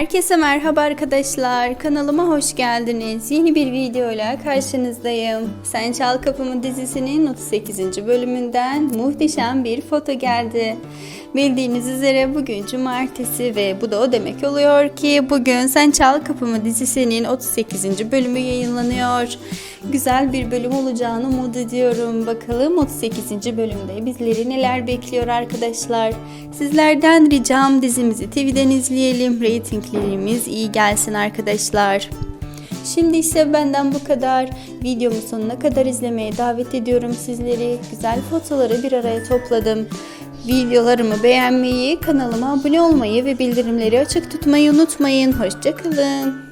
Herkese merhaba arkadaşlar. Kanalıma hoş geldiniz. Yeni bir videoyla karşınızdayım. Sen Çal Kapımı dizisinin 38. bölümünden muhteşem bir foto geldi. Bildiğiniz üzere bugün cumartesi ve bu da o demek oluyor ki bugün Sen Çal Kapımı dizisinin 38. bölümü yayınlanıyor. Güzel bir bölüm olacağını umut ediyorum. Bakalım 38. bölümde bizleri neler bekliyor arkadaşlar. Sizlerden ricam dizimizi TV'den izleyelim. Ratinglerimiz iyi gelsin arkadaşlar. Şimdi ise benden bu kadar. Videomu sonuna kadar izlemeye davet ediyorum sizleri. Güzel fotoları bir araya topladım. Videolarımı beğenmeyi, kanalıma abone olmayı ve bildirimleri açık tutmayı unutmayın. Hoşçakalın.